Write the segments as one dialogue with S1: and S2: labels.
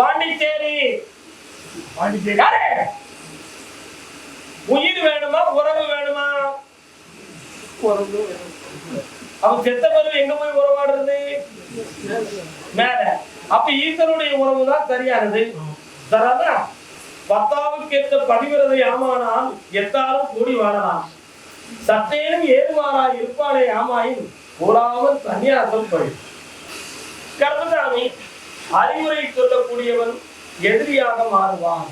S1: பாண்டிச்சேரி.
S2: பாண்டிச்சேரி.
S1: யாரு? உயிர் வேணுமா உறவு வேணுமா? அவன் செத்த பிறகு எங்க போய் உறவாடுறது? மேல. அப்ப ஈசனுடைய உறவு தான் சரியானது. சரியாதா பத்தாவுக்கு ஏற்ற பதிவிரதை ஆமானால் எத்தாரும் கூடி வாழலாம். சற்றேனும் ஏறுமாறா இருப்பாளே ஆமாயின் கூறாமல் சன்னியாசம் பழி கர்மசாமி அறிவுரை சொல்லக்கூடியவன் எதிரியாக மாறுவான்.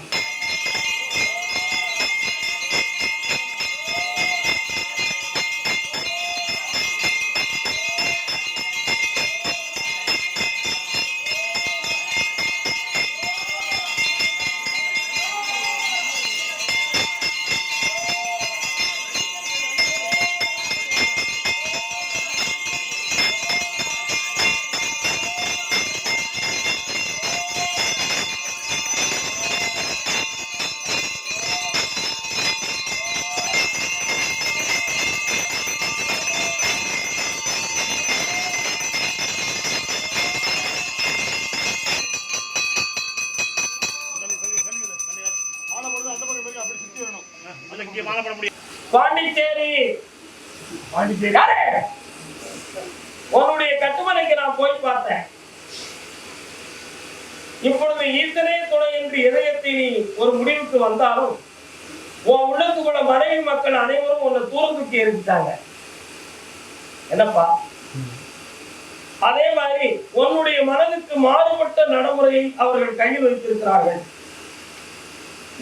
S2: முக்கியமான இங்கே முடியும்
S1: பாண்டிச்சேரி.
S2: பாண்டிச்சேரி.
S1: உன்னுடைய கட்டுமனைக்கு நான் போய் பார்த்தேன். இப்பொழுது ஈசனே துணை என்று இதயத்தை நீ ஒரு முடிவுக்கு வந்தாலும் உன் உள்ளத்துக்குள்ள மனைவி மக்கள் அனைவரும் உன்னை தூரத்துக்கு எரிஞ்சிட்டாங்க என்னப்பா? அதே மாதிரி உன்னுடைய மனதுக்கு மாறுபட்ட நடைமுறையை அவர்கள் கையில் வைத்திருக்கிறார்கள்.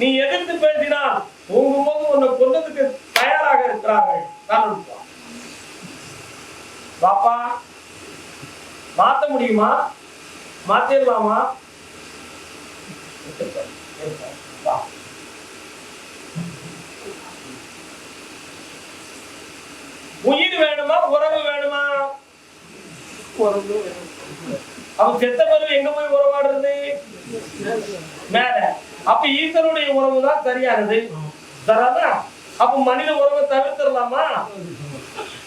S1: நீ எதிர்த்து பேசினால் போகும்போது உன்னை கொண்டதுக்கு தயாராக இருக்கிறார்கள் காரணம் பாப்பா மாத்த முடியுமா? மாத்திடலாமா உயிர் வேணுமா? உறவு வேணுமா? அவன் செத்த பிறகு எங்க போய் உறவாடுறது? மேல. அப்ப ஈசனுடைய உறவு தான் சரியானது. சரியாதா அப்ப மனித உறவை தவிர்த்திடலாமா?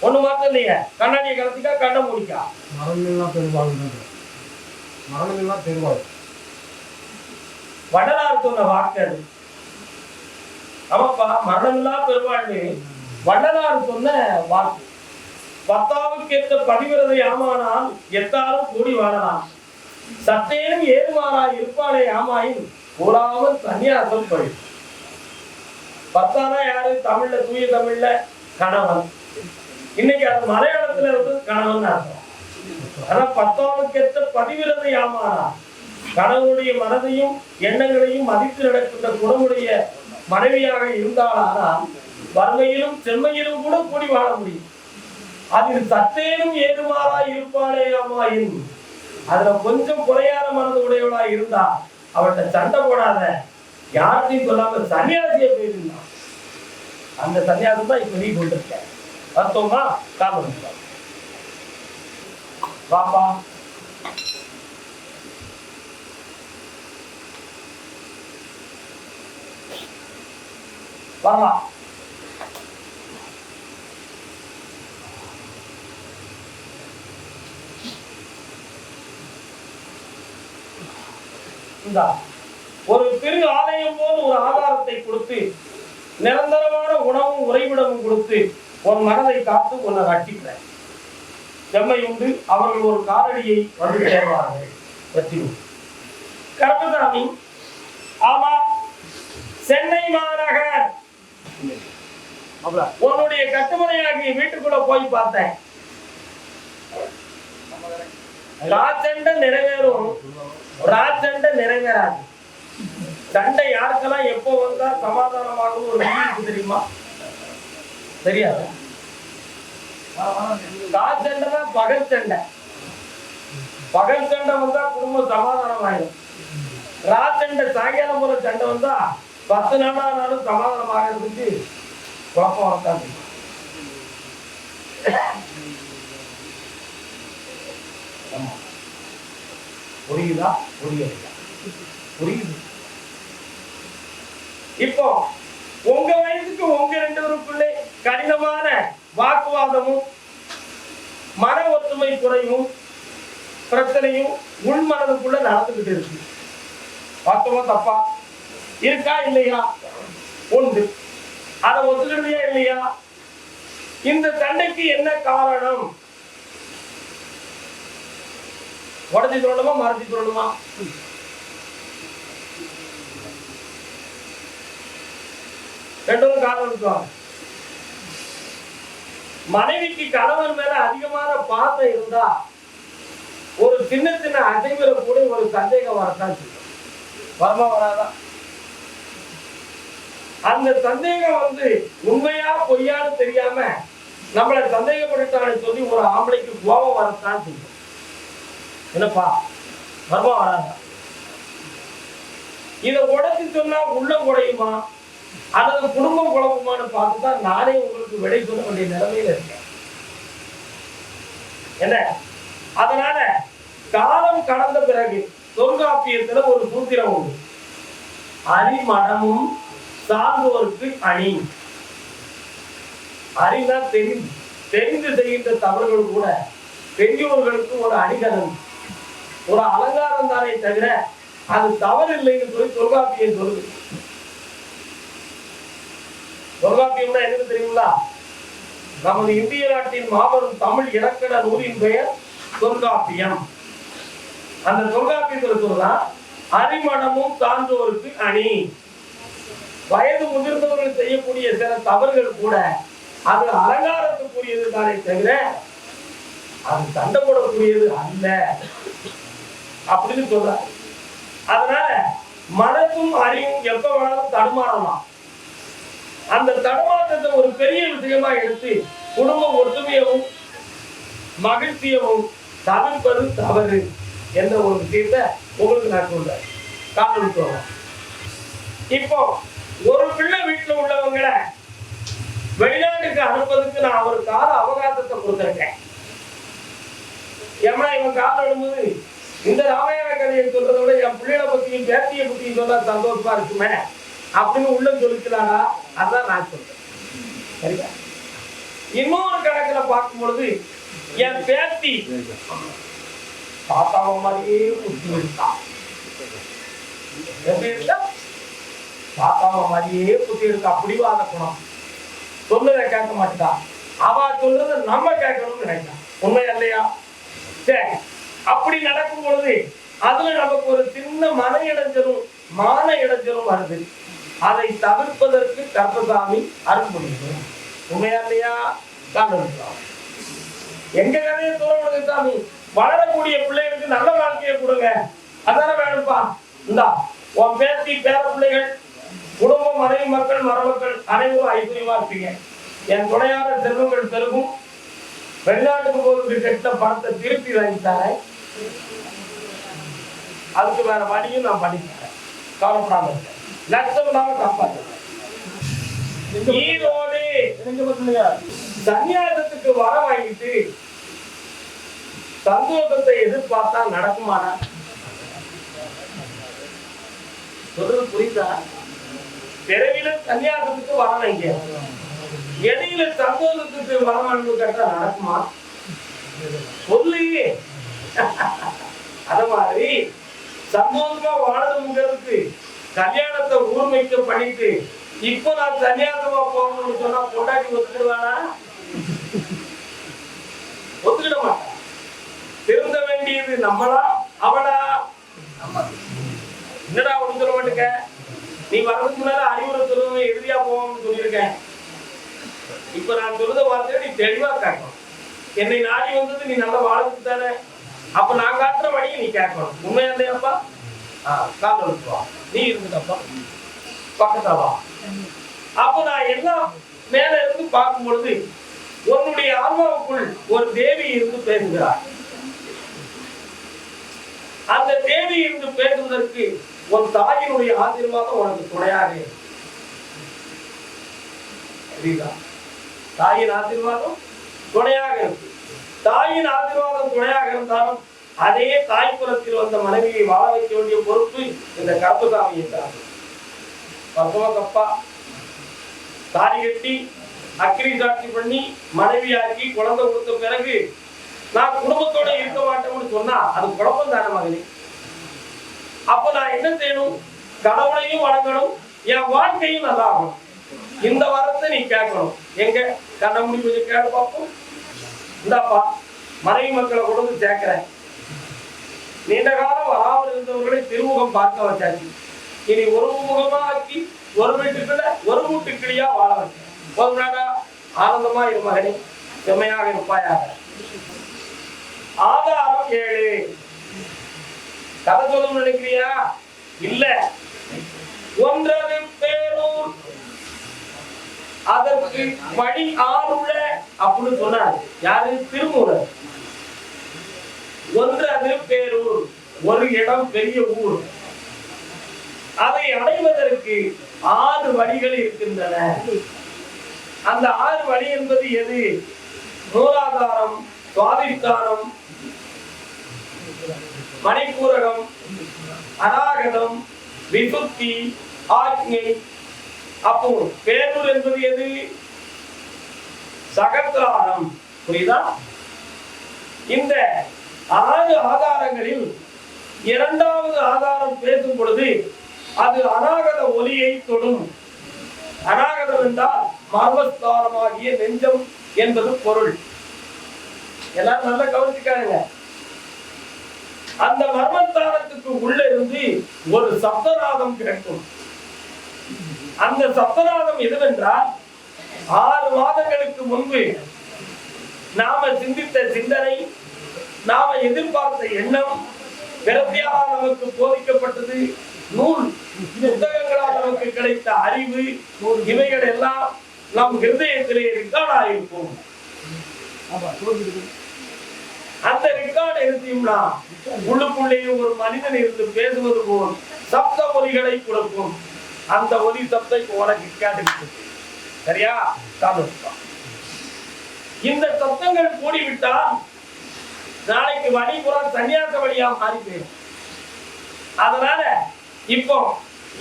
S1: ஒண்ணு மாத்தம் இல்லையே. கண்ணாடியை கலத்திக்கா கண்ணை முடிக்கா?
S3: மரணமெல்லாம் பெருவாழ்வு மரணமெல்லாம் பெருவாழ்வு.
S1: வடலார் சொன்ன வாக்கு அது. ஆமாப்பா மரணமில்லா பெருவாழ்வு. வள்ளலார் சொன்ன வாக்கு. பத்தாவுக்கு ஏற்ற பதிவிரதை ஆமானால் எத்தாரும் கூடி வாழலாம். சற்றேனும் ஏறுமாறா இருப்பாளே ஆமாயின் கூறாமல் சன்னியாசம் பழி பத்தானா யாரு? தமிழ்ல தூய தமிழ்ல கணவன். இன்னைக்கு அது மலையாளத்துல இருந்து கணவன் அர்த்தம். ஆனா பத்தாவுக்கு ஏற்ற பதிவிரதை ஆமானா கணவனுடைய மனதையும் எண்ணங்களையும் மதித்து நடக்கின்ற குணமுடைய மனைவியாக இருந்தாலானால் வறுமையிலும் செம்மையிலும் கூட கூடி வாழ முடியும். அதில் சத்தேனும் ஏதுமாறா இருப்பாளேயாமாயின் அதுல கொஞ்சம் குறையான மனது உடையவளா இருந்தா அவள்கிட்ட சண்டை போடாத. யார்கிட்டையும் சொல்லாம சன்னியாசியை போயிருந்தான் அந்த சன்னியாசம் தான் இப்ப நீ கொண்டிருக்க பார்த்தோமா காரணம் வாப்பா. வரலாம் இந்தா. ஒரு திரு ஆலயம் போல் ஒரு ஆதாரத்தை கொடுத்து நிரந்தரமான உணவும் உறைவிடமும் கொடுத்து உன் மனதை காத்து உன்னை ரட்சிக்கிறேன். செம்மை உண்டு அவர்கள் ஒரு காலடியை வந்து சேர்வார்கள். வெற்றி கருப்பசாமி ஆமா சென்னை மாநகர். உன்னுடைய கட்டுமனையாகி வீட்டுக்குள்ள போய் பார்த்தேன். ராஜண்ட நிறைவேறும். ராஜெண்ட நிறைவேறாது. சண்டை யாருக்கெல்லாம் எப்போ வந்தா சமாதானமாகும் ஒரு விதி தெரியுமா? தெரியாது? ராச்சண்டை பகல் சண்டை பகல் சண்டை வந்தா குடும்பம் சமாதானம் ஆயிடும் ராச்சண்டை சாயங்காலம் போல சண்டை வந்தா பத்து நாளானாலும் சமாதானம் ஆகிறதுக்கு குழப்பம் வரத்தான் ஆமா. புரியுதா? புரியலையா? புரியுது. இப்போ உங்க வயசுக்கு உங்க ரெண்டு பேருக்குள்ளே கடினமான வாக்குவாதமும் மன ஒற்றுமை குறையும் பிரச்சனையும் உள் மனதுக்குள்ள நடந்துகிட்டு இருக்கு. வாஸ்தவமா தப்பா? இருக்கா இல்லையா? உண்டு. அதை ஒத்துக்கிறதையா இல்லையா? இந்த சண்டைக்கு என்ன காரணம்? உடஞ்சி சொல்லணுமா மறைச்சி சொல்லணுமா ரெண்டும் காரணம் இருக்கும் மனைவிக்கு கணவன் மேல அதிகமான பாசம் இருந்தா ஒரு சின்ன சின்ன அசைவுல கூட ஒரு சந்தேகம் வரத்தான் செய்யும். வருமா வராதா? அந்த சந்தேகம் வந்து உண்மையா பொய்யான்னு தெரியாம நம்மளை சந்தேகப்பட்டுட்டான்னு சொல்லி ஒரு ஆம்பளைக்கு கோபம் வரத்தான் செய்யும். என்னப்பா? வரமா வராதா? இதை உடச்சு சொன்னா உள்ள உடையுமா அல்லது குடும்பம் குழப்பமானு பார்த்து தான் நானே உங்களுக்கு விடை சொல்ல வேண்டிய நிலைமையில இருக்கேன். என்ன? அதனால காலம் கடந்த பிறகு தொல்காப்பியத்துல ஒரு சூத்திரம் உண்டு. அரிமணமும் சார்ந்தோருக்கு அணி. அறிந்தா தெரிந்து தெரிந்து செய்கின்ற தவறுகள் கூட பெரியோர்களுக்கு ஒரு அணிகலன். ஒரு அலங்காரம் தானே தவிர அது தவறு இல்லைன்னு சொல்லி தொல்காப்பியம் சொல்லுது. தொல்காப்பியம்னா என்னது தெரியுங்களா? நமது இந்திய நாட்டின் மாபெரும் தமிழ் இலக்கண நூலின் பெயர் தொல்காப்பியம் அந்த தொல்காப்பியத்தில் சொல்லலாம் அரிமணமும் தாழ்ந்தோருக்கு அணி. வயது முதிர்ந்தவர்கள் செய்யக்கூடிய சில தவறுகள் கூட அது அலங்காரத்துக்குரியது தானே தவிர அது சண்டை போடக்கூடியது அல்ல. அப்படின்னு சொல்றாரு. அதனால மனதும் அறிவும் எப்ப வேணாலும் தடுமாறலாம். அந்த தடுமாற்றத்தை ஒரு பெரிய விஷயமா எடுத்து குடும்ப ஒற்றுமையவும் மகிழ்ச்சியவும் தவிர்ப்பது தவறு என்ற ஒரு விஷயத்தை உங்களுக்கு நான் சொல்றேன். காணொலி சொல்றேன் இப்போ ஒரு பிள்ளை வீட்டில் உள்ளவங்களை வெளிநாட்டுக்கு அனுப்புவதற்கு நான் ஒரு கால அவகாசத்தை கொடுத்துருக்கேன். ஏமா இவன் காலம் எழும்போது இந்த ராமாயண கதையை சொல்றதை விட என் பிள்ளைகளை பத்தியும் பேத்தியை பத்தியும் சொன்னா சந்தோஷமா இருக்குமே? அப்படின்னு உள்ள சொல்லிக்கலாடா அதான் நான் சொல்றேன். சரியா? இன்னொரு கணக்குல பார்க்கும் பொழுது என் பேத்தி தாத்தாவை மாதிரியே புத்தி எடுத்தா எப்படி இருந்தா தாத்தாவை மாதிரியே புத்தி எடுத்தா பிடிவாத குணம். சொல்லுறத கேட்க மாட்டா. அவ சொல்றத நம்ம கேட்கணும்னு நினைக்கிறான் உண்மை இல்லையா சரி அப்படி நடக்கும் பொழுது அதுல நமக்கு ஒரு சின்ன மன இடைஞ்சலும் மான இடைஞ்சலும் வருது. அதை தவிர்ப்பதற்கு கர்ப்பசாமி அருள்புரியும் உண்மையா இல்லையா காரணம் எங்க கதையை தோணுது சாமி. வளரக்கூடிய பிள்ளைகளுக்கு நல்ல வாழ்க்கையை கொடுங்க. அதான வேணும்ப்பா. இந்தா உன் பேத்தி பேர பிள்ளைகள் குடும்பம் மனைவி மக்கள் மரமக்கள் அனைவரும் ஐஸ்வர்யமா இருப்பீங்க. என் துணையான செல்வங்கள் பெருகும். வெளிநாட்டுக்கு போகுது கெட்ட பணத்தை திருப்பி வாங்கித்தாரேன் அதுக்கு வேற வழியும் நான் பண்ணிக்கிறேன். கவலைப்படாம இருக்கேன் நஷ்டம் இல்லாம காப்பாற்றுறேன் ஈரோடு சன்னியாசத்துக்கு வர வாங்கிட்டு சந்தோஷத்தை எதிர்பார்த்தா நடக்குமாடா? சொல்றது புரியுதா? தெருவில சன்னியாசத்துக்கு வர வைங்க இடையில சந்தோஷத்துக்கு வர வேண்டும் கேட்டா நடக்குமா? சொல்லு. அத மாதிரி சந்தோஷமா வாழணுங்கிறதுக்கு கல்யாணத்தை ஊர்மைக்க பண்ணிட்டு இப்போ நான் சன்னியாசமா போகணும்னு சொன்னா பொண்டாட்டி ஒத்துக்கிடுவானா ஒத்துக்கிட மாட்டான் திருந்த வேண்டியது நம்மளா? அவளா? என்னடா ஒண்ணு சொல்ல மாட்டேங்க? நீ வர்றதுக்கு முன்னால அறிவுரை சொல்லுவேன் இறுதியா போவோம்னு சொல்லியிருக்கேன். இப்ப நான் சொல்றத வார்த்தையை நீ தெளிவா கேட்கணும். என்னை நாடி வந்தது நீ நல்லா வாழ்க்கை தானே? அப்ப நான் காட்டுற வழியை நீ கேட்கணும். உண்மையா இல்லையாப்பா ஆ வா நீ இருந்துட்டப்பா பக்கத்தா வா அப்போ நான் எல்லாம் மேல இருந்து பார்க்கும் பொழுது உன்னுடைய ஆன்மாவுக்குள் ஒரு தேவி இருந்து பேசுகிறார். அந்த தேவி இருந்து பேசுவதற்கு உன் தாயினுடைய ஆசீர்வாதம் உனக்கு துணையாக தாயின் ஆசீர்வாதம் துணையாக இருக்கு. தாயின் ஆசீர்வாதம் துணையாக இருந்தாலும் அதே தாய்ப்புறத்தில் வந்த மனைவியை வாழ வைக்க வேண்டிய பொறுப்பு இந்த கருப்புசாமி தான் பசவ கப்பா தாலி கட்டி அக்கிரி சாட்சி பண்ணி மனைவியாக்கி குழந்தை கொடுத்த பிறகு நான் குடும்பத்தோட இருக்க மாட்டோம்னு சொன்னா அது குழப்பம் தானே மகனே? அப்ப நான் என்ன செய்யணும்? கடவுளையும் வணங்கணும் என் வாழ்க்கையும் நல்லா ஆகணும். இந்த வரத்தை நீ கேட்கணும். எங்க? கண்ண முடி கொஞ்சம் கேட்டு பார்ப்போம் இந்தாப்பா மனைவி மக்களை கொண்டு வந்து சேர்க்கிறேன். நீண்ட காலம் வராமல் இருந்தவர்களை திருமுகம் பார்க்க வச்சாச்சு இனி ஒரு முகமாக்கி ஒரு வீட்டுக்குள்ள ஒரு வீட்டுக்கிளியா வாழ வைக்கிறேன் ஒரு நாடா ஆனந்தமா இரு மகனே செம்மையாக இருப்பாயாக ஆதாரம் ஏழு கதை சொல்லணும்னு நினைக்கிறியா? இல்ல. ஒன்றது பேரூர். அதற்கு வழி ஆறுல அப்படின்னு சொன்னார். யாரு? திருமூலர் ஒன்று அது பேரூர் ஒரு இடம் பெரிய ஊர். அதை அடைவதற்கு ஆறு வழிகள் இருக்கின்றன. அந்த ஆறு வழி என்பது எது? மூலாதாரம் சுவாதிஷ்டானம் மணிப்பூரகம் அநாகதம் விசுத்தி ஆக்ஞை அப்போ பேரூர் என்பது எது? சகத்ராரம் புரியுதா? இந்த ஆறு ஆதாரங்களில் இரண்டாவது ஆதாரம் பேசும் பொழுது அது அநாகத ஒலியை தொடும். அநாகதம் என்றால் மர்மஸ்தானமாகிய நெஞ்சம் என்பது பொருள். எல்லாரும் நல்லா கவனிச்சுக்காருங்க அந்த மர்மஸ்தானத்துக்கு உள்ள இருந்து ஒரு சப்தநாதம் கிடைக்கும் அந்த சப்தநாதம் எதுவென்றால் ஆறு மாதங்களுக்கு முன்பு நாம சிந்தித்த சிந்தனை நாம எதிர்பார்த்த எண்ணம் பிறப்பியாக நமக்கு போதிக்கப்பட்டது நூல். புத்தகங்களால் நமக்கு கிடைத்த அறிவு இவைகள் எல்லாம் நம் ஹிருதயத்திலே ரெக்கார்ட் ஆயிருக்கும். அந்த ரெக்கார்டு எழுதியும்னா உள்ளுக்குள்ளேயே ஒரு மனிதன் இருந்து பேசுவது போல் சப்த ஒலிகளை கொடுக்கும். அந்த ஒலி சப்தை உனக்கு கேட்டு சரியா? இந்த சப்தங்கள் கூடிவிட்டால் நாளைக்கு வழிபுறம் சன்னியாச வழியா மாறி போயிடும் அதனால இப்போ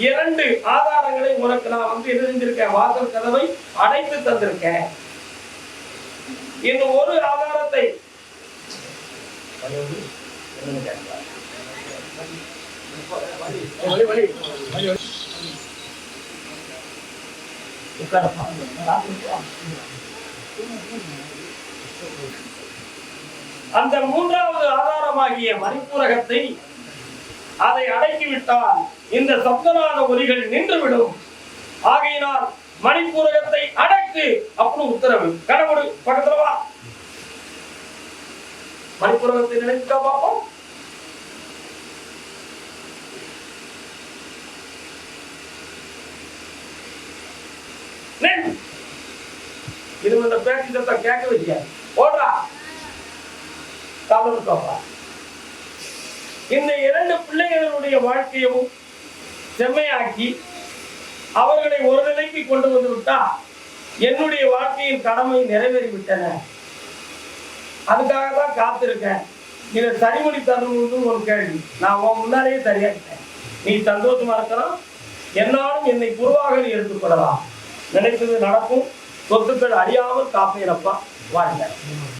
S1: இரண்டு ஆதாரங்களை உனக்கு நான் வந்து என்ன வாசல் கதவை அடைத்து தந்திருக்கேன். இந்த ஒரு ஆதாரத்தை உட்காரப்பா. அந்த மூன்றாவது ஆதாரமாகிய மணிப்பூரகத்தை அதை அடக்கிவிட்டால் இந்த சப்தநாத ஒலிகள் நின்றுவிடும். ஆகையினால் மணிப்பூரகத்தை அடக்கு அப்படின்னு உத்தரவு. கடவுள் பக்கத்துல வா. மணிப்பூரகத்தை நினைச்சுட்டா பார்ப்போம். இது இந்த பேச்சு சத்தம் கேட்க வச்சியா ஓடுறா தமிழ் கோப்பா இந்த இரண்டு பிள்ளைகளுடைய வாழ்க்கையும் செம்மையாக்கி அவர்களை ஒரு நிலைக்கு கொண்டு வந்து விட்டா என்னுடைய வாழ்க்கையின் கடமை நிறைவேறி விட்டன அதுக்காக தான் காத்திருக்கேன். இதை சரிமொழி தரணும்னு ஒரு கேள்வி. நான் உன் முன்னாலேயே சரியாக்கிட்டேன். நீ சந்தோஷமா இருக்கலாம். என்னாலும் என்னை குருவாக நீ எடுத்துக்கொள்ளலாம். நினைத்தது நடக்கும். சொத்துக்கள் அறியாமல் காப்பேனப்பா வாழ்க.